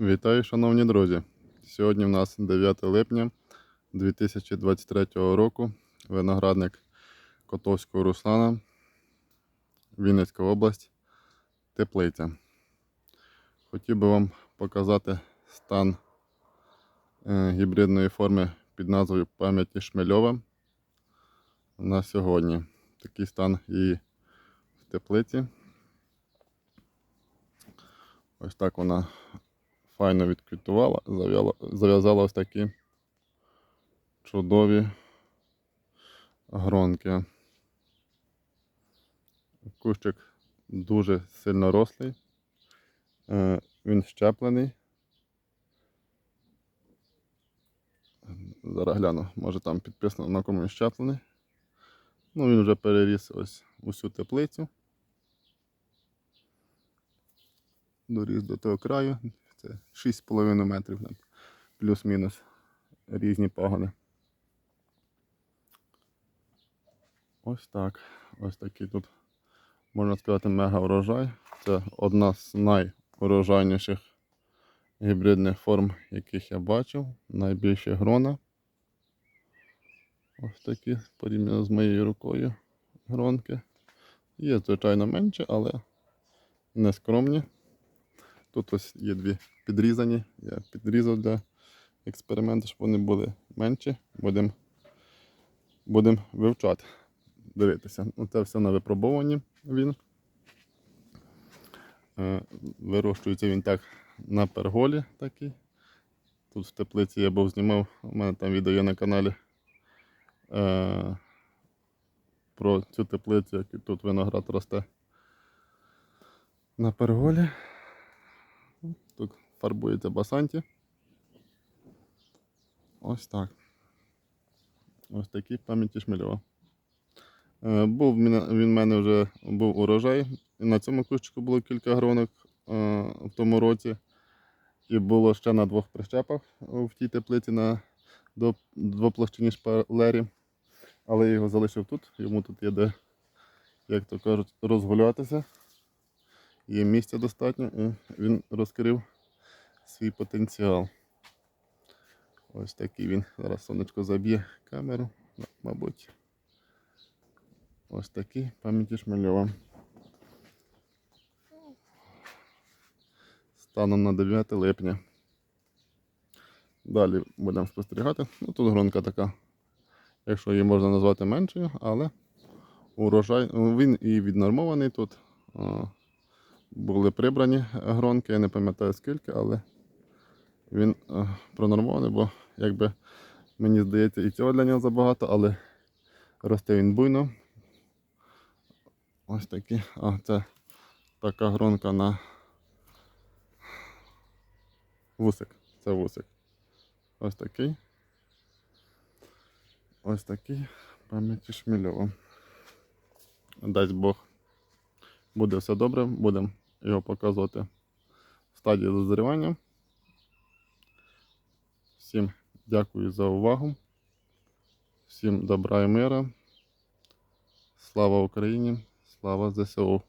Вітаю, шановні друзі! Сьогодні в нас 9 липня 2023 року. Виноградник Котовського Руслана, Вінницька область, Теплиця. Хотів би вам показати стан е, гібридної форми під назвою пам'яті Шмельова на сьогодні. Такий стан її в теплиці. Ось так вона файно відквітувала, зав'язала ось такі чудові гронки. Кущик дуже сильно рослий. Е, Він щеплений. Зараз гляну, може там підписано на кому він щеплений. Ну, він вже переріс ось усю теплицю. Доріс до того краю. Це 6,5 метрів плюс-мінус різні пагони. Ось так. Ось такий тут, можна сказати, мега урожай. Це одна з найурожайніших гібридних форм, яких я бачив. Найбільші грона. Ось такі, порівняно з моєю рукою гронки. Є, звичайно, менше, але не скромні. Тут ось є дві підрізані. Я підрізав для експерименту, щоб вони були менші. Будемо будем вивчати, дивитися. Ну, це все на випробованні він. Е, Вирощується він так на перголі такий. Тут в теплиці я був знімав, у мене там відео є на каналі е, про цю теплицю, як тут виноград росте на перголі. Тут фарбується басанті. Ось так. Ось такі пам'яті Шмельова. Е, Був він в мене вже був урожай. І на цьому кущику було кілька гронок е, в тому році. І було ще на двох прищепах в тій теплиці на двоплощині шпалері. Але я його залишив тут. Йому тут є де, як то кажуть, розгулятися. Є місця достатньо, і він розкрив свій потенціал. Ось такий він. Зараз сонечко заб'є камеру, мабуть. Ось такий пам'яті Шмельова. Станом на 9 липня. Далі будемо спостерігати. Ну, тут гронка така, якщо її можна назвати меншою, але урожай, він і віднормований тут. Були прибрані гронки, я не пам'ятаю скільки, але він е, пронормований, бо якби мені здається і цього для нього забагато, але росте він буйно. Ось такі. А це така гронка на вусик. Це вусик. Ось такий. Ось такий пам'яті Шмільова. Дасть Бог буде все добре, будемо його показувати в стадії дозрівання. Всім дякую за увагу. Всім добра і мира. Слава Україні! Слава ЗСУ!